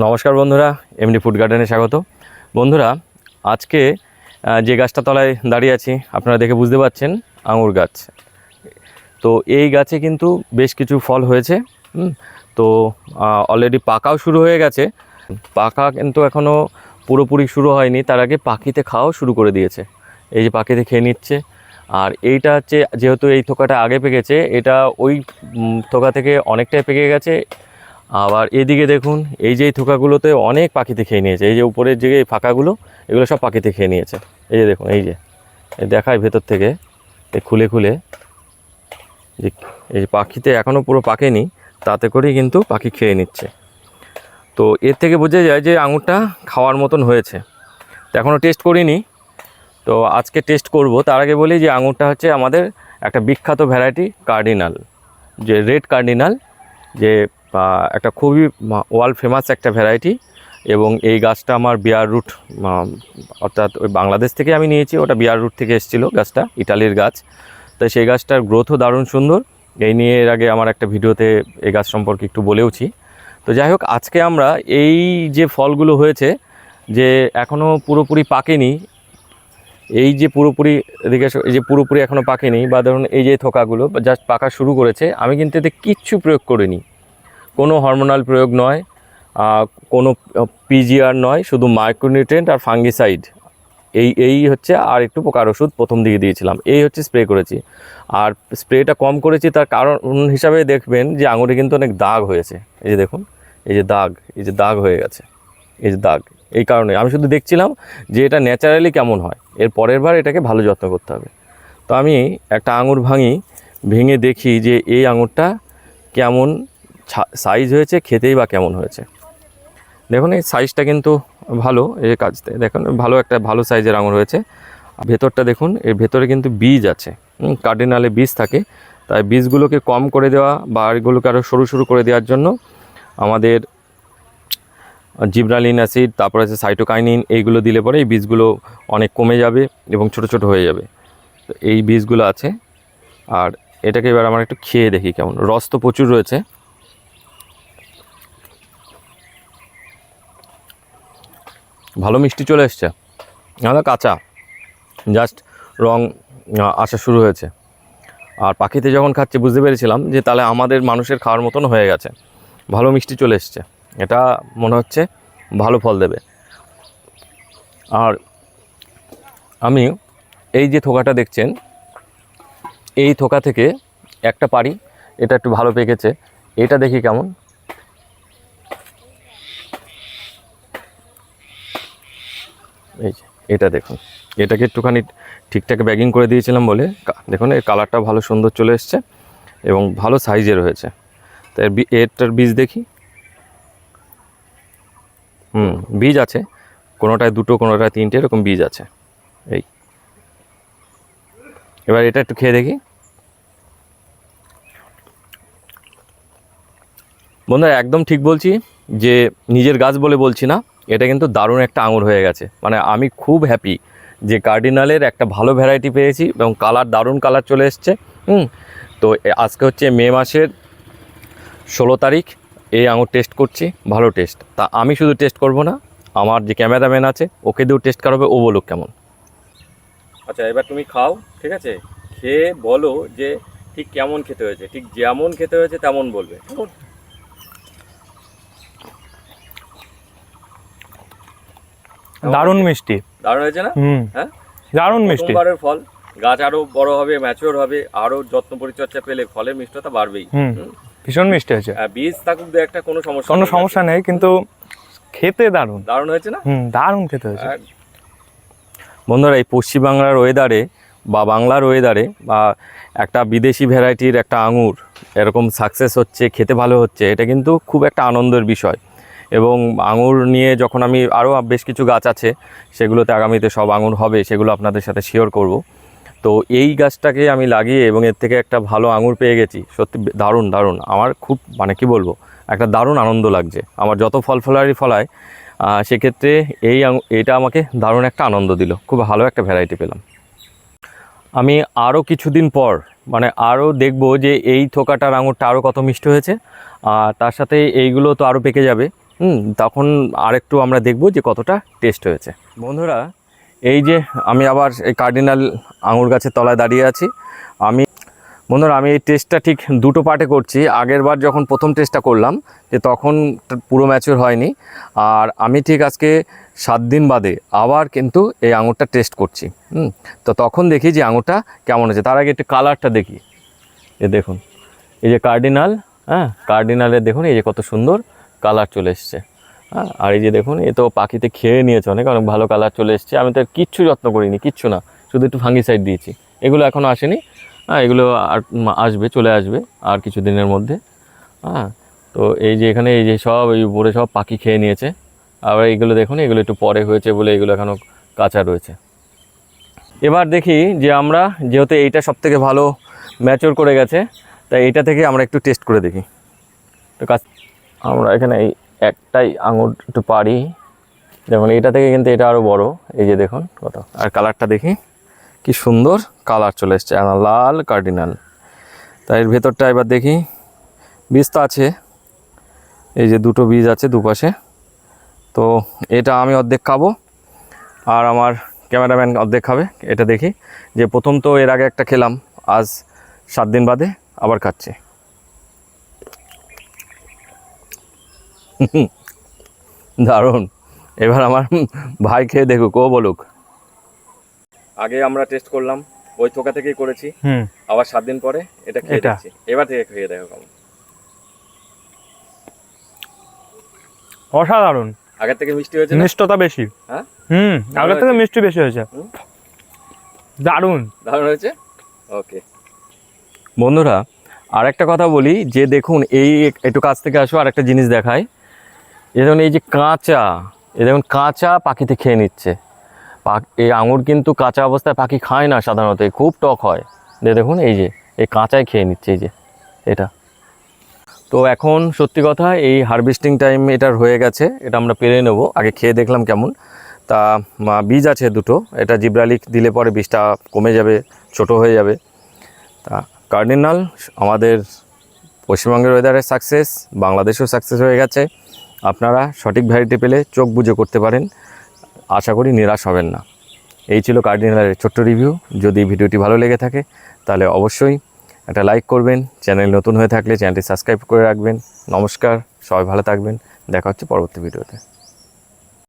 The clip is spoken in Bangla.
নমস্কার বন্ধুরা এমডি ফুড গার্ডেনে স্বাগত। বন্ধুরা, আজকে যে গাছটা তলায় দাঁড়িয়ে আছি, আপনারা দেখে বুঝতে পারছেন, আঙুর গাছ। তো এই গাছে কিন্তু বেশ কিছু ফল হয়েছে তো অলরেডি পাকাও শুরু হয়ে গেছে। পাকা কিন্তু এখনও পুরোপুরি শুরু হয়নি, তার আগে পাখিতে খাওয়াও শুরু করে দিয়েছে। এই যে পাখিতে খেয়ে নিচ্ছে, আর এইটা হচ্ছে, যেহেতু এই থোকাটা আগে পেকেছে, এটা ওই থোকা থেকে অনেকটাই পেকে গেছে আবার এদিকে দেখুন, এই যে থোকাগুলোতে অনেক পাখিতে খেয়ে নিয়েছে। এই যে উপরের যে ফাঁকাগুলো, এগুলো সব পাখিতে খেয়ে নিয়েছে। এই যে দেখুন, এই যে দেখায় ভেতর থেকে এই খুলে খুলে, যে এই যে পাখিতে এখনও পুরো পাকেনি, তাতে করেই কিন্তু পাখি খেয়ে নিচ্ছে। তো এর থেকে বোঝা যায় যে আঙুরটা খাওয়ার মতন হয়েছে। তো এখনও টেস্ট করিনি। তো আজকে টেস্ট করব। তার আগে বলি যে আঙুরটা হচ্ছে আমাদের একটা বিখ্যাত ভ্যারাইটি কার্ডিনাল, যে রেড কার্ডিনাল, যে একটা খুবই ওয়ার্ল্ড ফেমাস একটা ভ্যারাইটি এবং এই গাছটা আমার বিয়ার রুট অর্থাৎ ওই বাংলাদেশ থেকে আমি নিয়েছি, ওটা বিয়ার রুট থেকে এসেছিল গাছটা, ইটালির গাছ। তো সেই গাছটার গ্রোথও দারুণ সুন্দর। এই নিয়ে এর আগে আমার একটা ভিডিওতে এই গাছ সম্পর্কে একটু বলেওছি। তো যাই হোক, আজকে আমরা এই যে ফলগুলো হয়েছে, যে এখনও পুরোপুরি পাকেনি, এই যে পুরোপুরি এদিকে এই যে পুরোপুরি এখনও পাকেনি, বা ধরুন এই যে থোকাগুলো জাস্ট পাকা শুরু করেছে, আমি কিন্তু এতে কিচ্ছু প্রয়োগ করিনি। কোনো হরমোনাল প্রয়োগ নয় কোনো পিজিআর নয়, শুধু মাইক্রোনিউট্রেন্ট আর ফাঙ্গিসাইড এই এই হচ্ছে আর একটু পোকার ওষুধ প্রথম দিকে দিয়েছিলাম। এই হচ্ছে স্প্রে করেছি। আর স্প্রেটা কম করেছি তার কারণ হিসাবে দেখবেন যে আঙুরে কিন্তু অনেক দাগ হয়েছে। এই যে দেখুন, এই যে দাগ, এই যে দাগ হয়ে গেছে, এই যে দাগ। এই কারণে আমি শুধু দেখছিলাম যে এটা ন্যাচারালি কেমন হয়। এর পরের বার এটাকে ভালো যত্ন করতে হবে। তো আমি একটা আঙুর ভাঙি, ভেঙে দেখি যে এই আঙুরটা কেমন সাইজ হয়েছে, খেতেই বা কেমন হয়েছে? দেখুন, এই সাইজটা কিন্তু ভালো এই কাজতে। দেখুন, ভালো একটা, ভালো সাইজের আঙুর হয়েছে। ভেতরটা দেখুন, এর ভেতরে কিন্তু বীজ আছে। কার্ডিনালে বীজ থাকে। তাই বীজগুলোকে কম করে দেওয়া বা এগুলোকে আরও সরু সরু করে দেওয়ার জন্য আমাদের জিব্রালিন অ্যাসিড তারপর আছে সাইটোকাইনিন এইগুলো দিলে পরে এই বীজগুলো অনেক কমে যাবে এবং ছোট ছোট হয়ে যাবে। তো এই বীজগুলো আছে। আর এটাকে এবার আমরা একটু খেয়ে দেখি কেমন। রস তো প্রচুর রয়েছে। ভালো মিষ্টি চলে এসছে। আমাদের কাঁচা জাস্ট রং আসা শুরু হয়েছে। আর পাখিতে যখন খাচ্ছে, বুঝতে পেরেছিলাম যে তাহলে আমাদের মানুষের খাওয়ার মতন হয়ে গেছে। ভালো মিষ্টি চলে এসছে। এটা মনে হচ্ছে ভালো ফল দেবে। আর আমি এই যে থোকাটা দেখছেন, এই থোকা থেকে একটা পারি এটা একটু ভালো পেকেছে। এটা দেখি কেমন? এই যে, এটা দেখুন। এটাকে একটুখানি ঠিকঠাক ব্যাগিং করে দিয়েছিলাম বলে। দেখুন, এর কালারটা ভালো সুন্দর চলে এসছে এবং ভালো সাইজের হয়েছে। তো এর এরটার বীজ দেখি। হুম, বীজ আছে। কোনোটায় দুটো, কোনোটায় তিনটে, এরকম বীজ আছে। এই। এবার এটা একটু খেয়ে দেখি। বন্ধুরা, একদম ঠিক বলছি যে, নিজের গাছ বলে বলছি না। এটা কিন্তু দারুণ একটা আঙুর হয়ে গেছে। মানে আমি খুব হ্যাপি যে কার্ডিনালের একটা ভালো ভ্যারাইটি পেয়েছি এবং কালার দারুণ কালার চলে এসছে, হুম? তো আজকে হচ্ছে মে মাসের ষোলো তারিখ, এই আঙুর টেস্ট করছি, ভালো টেস্ট তা আমি শুধু টেস্ট করব না, আমার যে ক্যামেরাম্যান আছে, ওকে দিয়েও টেস্ট করাবে, ও বলুক কেমন। আচ্ছা এবার তুমি খাও, ঠিক আছে? খেয়ে বলো যে ঠিক কেমন খেতে হয়েছে, ঠিক যেমন খেতে হয়েছে তেমন বলবে। দারুণ মিষ্টি। দারুণ হয়েছে না? হ্যাঁ? দারুণ মিষ্টি। ফল। গাছ আরও বড় হবে ম্যাচিওর হবে আরও যত্ন পরিচর্যা পেলে ফলের মিষ্টতা বাড়বেই। ভীষণ মিষ্টি হয়েছে। আর বীজ থাকুক দু একটা কোনো সমস্যা কোনো সমস্যা নেই কিন্তু খেতে দারুণ। দারুণ হয়েছে না? হুম দারুণ খেতে হয়েছে। বন্ধুরা এই পশ্চিমবাংলার ওয়েদারে বা বাংলার ওয়েদারে বা একটা বিদেশি ভ্যারাইটির একটা আঙুর এরকম সাকসেস হচ্ছে খেতে ভালো হচ্ছে এটা কিন্তু খুব একটা আনন্দের বিষয়। এবং আঙুর নিয়ে যখন আমি আরও বেশ কিছু গাছ আছে, সেগুলোতে আগামীতে সব আঙুর হবে, সেগুলো আপনাদের সাথে শেয়ার করব। তো এই গাছটাকে আমি লাগিয়ে এবং এর থেকে একটা ভালো আঙুর পেয়ে গেছি, সত্যি দারুণ দারুণ। আমার খুব মানে কি বলব, একটা দারুণ আনন্দ লাগছে। আমার যত ফল ফলারি ফলায় সেক্ষেত্রে এই এটা আমাকে দারুণ একটা আনন্দ দিল। খুব ভালো একটা ভ্যারাইটি পেলাম। আমি আরও কিছুদিন পর মানে আরও দেখব যে এই থোকাটার আঙুরটা আরও কত মিষ্টি হয়েছে, আর তার সাথে এইগুলো তো আরও পেকে যাবে। হুম, তখন আরেকটু আমরা দেখব যে কতটা টেস্ট হয়েছে। বন্ধুরা, এই যে আমি আবার এই কার্ডিনাল আঙুর গাছের তলায় দাঁড়িয়ে আছি। আমি, বন্ধুরা, আমি এই টেস্টটা ঠিক দুটো পার্টে করছি। আগের বার যখন প্রথম টেস্টটা করলাম, যে তখন পুরো ম্যাচিওর হয়নি। আর আমি ঠিক আজকে সাত দিন বাদে আবার কিন্তু এই আঙুরটা টেস্ট করছি। হুম, তো তখন দেখি যে আঙুরটা কেমন হয়েছে। তার আগে একটু কালারটা দেখি। এ দেখুন, এই যে কার্ডিনাল হ্যাঁ কার্ডিনালের দেখুন, এই যে কত সুন্দর। কালার চলে এসছে। হ্যাঁ আর এই যে দেখুন, এ তো পাখিতে খেয়ে নিয়েছে অনেক অনেক ভালো কালার চলে এসছে। আমি তো কিচ্ছু যত্ন করিনি, কিচ্ছু না, শুধু একটু ফাঙ্গিসাইড দিয়েছি। এগুলো এখনও আসেনি। হ্যাঁ এগুলো আসবে, চলে আসবে আর কিছু দিনের মধ্যে। হ্যাঁ তো এই যে এখানে এই যে সব, এই উপরে সব পাখি খেয়ে নিয়েছে। আবার এইগুলো দেখুন, এগুলো একটু পরে হয়েছে বলে এগুলো এখনও কাঁচা রয়েছে। এবার দেখি যে আমরা, যেহেতু এইটা সব থেকে ভালো ম্যাচোর করে গেছে, তাই এইটা থেকে আমরা একটু টেস্ট করে দেখি। তো কাজ আমরা এখানে এই একটাই আঙুর একটু পারি দেখুন, এটা থেকে কিন্তু এটা আরও বড়। এই যে দেখুন কত। আর কালারটা দেখি। কি সুন্দর কালার চলে এসছে। লাল কার্ডিনাল। তাই এর ভেতরটা এবার দেখি। বীজ তো আছে। এই যে দুটো বীজ আছে দুপাশে। তো এটা আমি অর্ধেক খাব। আর আমার ক্যামেরাম্যান অর্ধেক খাবে। এটা দেখি। যে প্রথম তো এর আগে একটা খেলাম। আজ সাত দিন বাদে আবার খাচ্ছি। দারুণ। এবার আমার ভাই খেয়ে দেখুক ও বলুক। আগে আমরা টেস্ট করলাম ওই থোকা থেকেই করেছি। হুম। আবার সাত দিন পরে এটা খেয়ে। দেখছি। এবার থেকে খেয়ে দেখো কেমন। অসাধারণ। আগের থেকে মিষ্টি হয়েছে না? মিষ্টতা বেশি। হ্যাঁ? হুম আগের থেকে মিষ্টি বেশি হয়েছে। দারুণ। দারুণ হয়েছে? ওকে। বন্ধুরা আর একটা কথা বলি যে দেখুন এই একটু কাছ থেকে আসো আর একটা জিনিস দেখায়। এই দেখুন, এই যে কাঁচা এ দেখুন, কাঁচা পাখিতে খেয়ে নিচ্ছে। পাক এই আঙুর কিন্তু কাঁচা অবস্থায় পাখি খায় না সাধারণত খুব টক হয়। যে দেখুন, এই যে, এই কাঁচাই খেয়ে নিচ্ছে, এই যে, এটা। তো এখন সত্যি কথা, এই হারভেস্টিং টাইম এটার হয়ে গেছে, এটা আমরা পেরে নেব। আগে খেয়ে দেখলাম কেমন। তা বীজ আছে দুটো, এটা জিব্রালিক দিলে পরে বীজটা কমে যাবে, ছোট হয়ে যাবে। তা কার্ডিনাল আমাদের পশ্চিমবঙ্গের ওয়েদারের সাকসেস বাংলাদেশেও সাকসেস হয়ে গেছে। আপনারা সঠিক ভ্যারাইটি পেলে চোখ বুঝে করতে পারেন। আশা করি নিরাশ হবেন না। এই ছিল কার্ডিনালের ছোট্ট রিভিউ যদি ভিডিওটি ভালো লেগে থাকে, তাহলে অবশ্যই একটা লাইক করবেন। চ্যানেল নতুন হয়ে থাকলে চ্যানেলটি সাবস্ক্রাইব করে রাখবেন। নমস্কার, সবাই ভালো থাকবেন। দেখা হচ্ছে পরবর্তী ভিডিওতে।